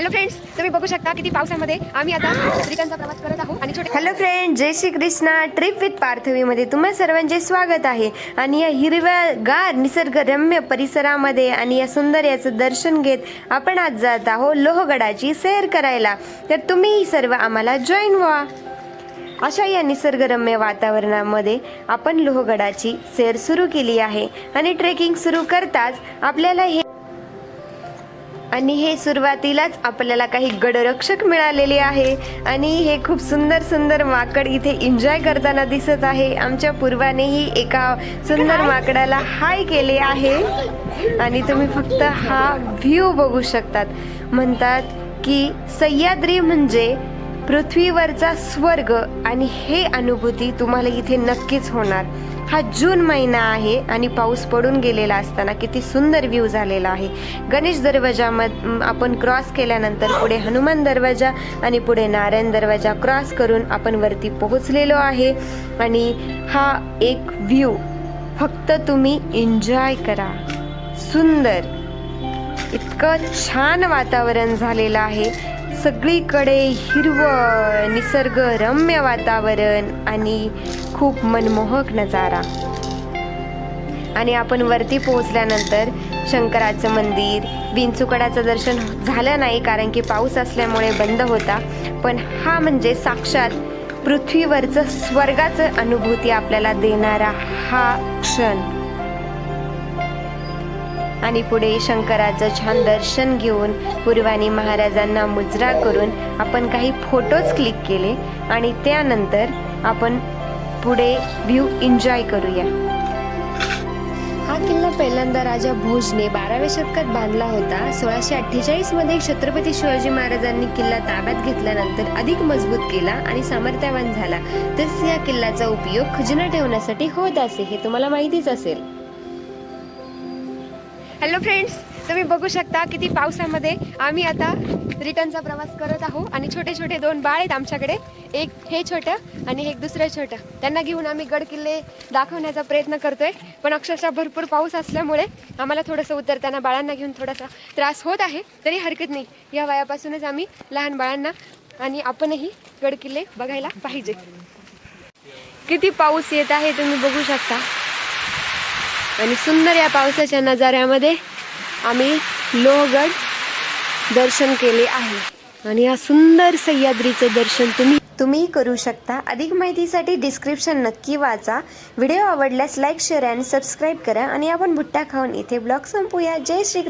Hello friends तुम्ही बघू शकता किती पावसामध्ये आम्ही आता रिटर्नचा प्रवास करत आहोत. आणि छोटे हॅलो फ्रेंड जय श्री कृष्णा ट्रिप विथ पार्थवीमध्ये तुम्हा सर्वांचे स्वागत आहे. आणि या हिरव्या गार निसर्गरम्य परिसरामध्ये आणि या सुंदर याचं दर्शन घेत आपण आज जात आहोत लोहगडाची सैर करायला. तर तुम्ही सर्व आम्हाला जॉईन व्हा. अशा या निसर्गरम्य वातावरणामध्ये आपण लोहगडाची सैर सुरू केली आहे. आणि ट्रेकिंग सुरू करताच आपल्याला हे आणि हे सुरुवातीलाच आपल्याला काही गडरक्षक मिळालेले आहे. आणि हे खूप सुंदर सुंदर माकड इथे एन्जॉय करताना दिसत आहे. आमच्या पूर्वानेही एका सुंदर माकडाला हाय केले आहे. आणि तुम्ही फक्त हा व्ह्यू बघू शकतात. म्हणतात की सह्याद्री म्हणजे पृथ्वीवरचा स्वर्ग आणि हे अनुभूती तुम्हाला इथे नक्कीच होणार. हा जून महिना आहे आणि पाऊस पडून गेलेला असताना किती सुंदर व्ह्यू झालेला आहे. गणेश दरवाजामध आपण क्रॉस केल्यानंतर पुढे हनुमान दरवाजा आणि पुढे नारायण दरवाजा क्रॉस करून आपण वरती पोहोचलेलो आहे. आणि हा एक व्ह्यू फक्त तुम्ही एन्जॉय करा. सुंदर. इतकं छान वातावरण झालेलं आहे. सगळीकडे हिरवळ निसर्गरम्य वातावरण आणि खूप मनमोहक नजारा. आणि आपण वरती पोहोचल्यानंतर शंकराचं मंदिर विंचुकडाचं दर्शन झालं नाही कारण की पाऊस असल्यामुळे बंद होता. पण हा म्हणजे साक्षात पृथ्वीवरचं स्वर्गाचं अनुभूती आपल्याला देणारा हा क्षण. आणि पुढे शंकराचं छान दर्शन घेऊन पूर्वानी महाराजांना मुजरा करून आपण काही फोटोज क्लिक केले आणि त्यानंतर आपण पुढे व्ह्यू एन्जॉय करूया. हा किल्ला पहिल्यांदा राजा भोजने बाराव्या शतकात बांधला होता. सोळाशे अठ्ठेचाळीसमध्ये छत्रपती शिवाजी महाराजांनी किल्ला ताब्यात घेतल्यानंतर अधिक मजबूत केला आणि सामर्थ्यवान झाला. तसेच या किल्ल्याचा उपयोग खजिना ठेवण्यासाठी होत असे हे तुम्हाला माहितीच असेल. हॅलो फ्रेंड्स तुम्ही बघू शकता किती पावसामध्ये आम्ही आता रिटर्नचा प्रवास करत आहोत आणि छोटे छोटे दोन बाळ आहेत आमच्याकडे. एक हे छोटं आणि एक दुसरं छोटं. त्यांना घेऊन आम्ही गड किल्ले दाखवण्याचा प्रयत्न करतोय. पण अक्षरशः भरपूर पाऊस असल्यामुळे आम्हाला थोडंसं उतरताना बाळांना घेऊन थोडासा त्रास होत आहे. तरी हरकत नाही. या वयापासूनच आम्ही लहान बाळांना आणि आपणही गड किल्ले बघायला पाहिजे. किती पाऊस येत आहे तुम्ही बघू शकता. आणि सुंदर या पावसाच्या नजाऱ्यामध्ये आम्ही लोहगड दर्शन केले आहे. आणि या सुंदर सह्याद्रीचं दर्शन तुम्ही तुम्ही करू शकता. अधिक माहितीसाठी डिस्क्रिप्शन नक्की वाचा. व्हिडिओ आवडल्यास लाईक शेअर आणि सबस्क्राईब करा. आणि आपण भुट्टा खाऊन इथे ब्लॉग संपूया. जय श्री कृष्ण.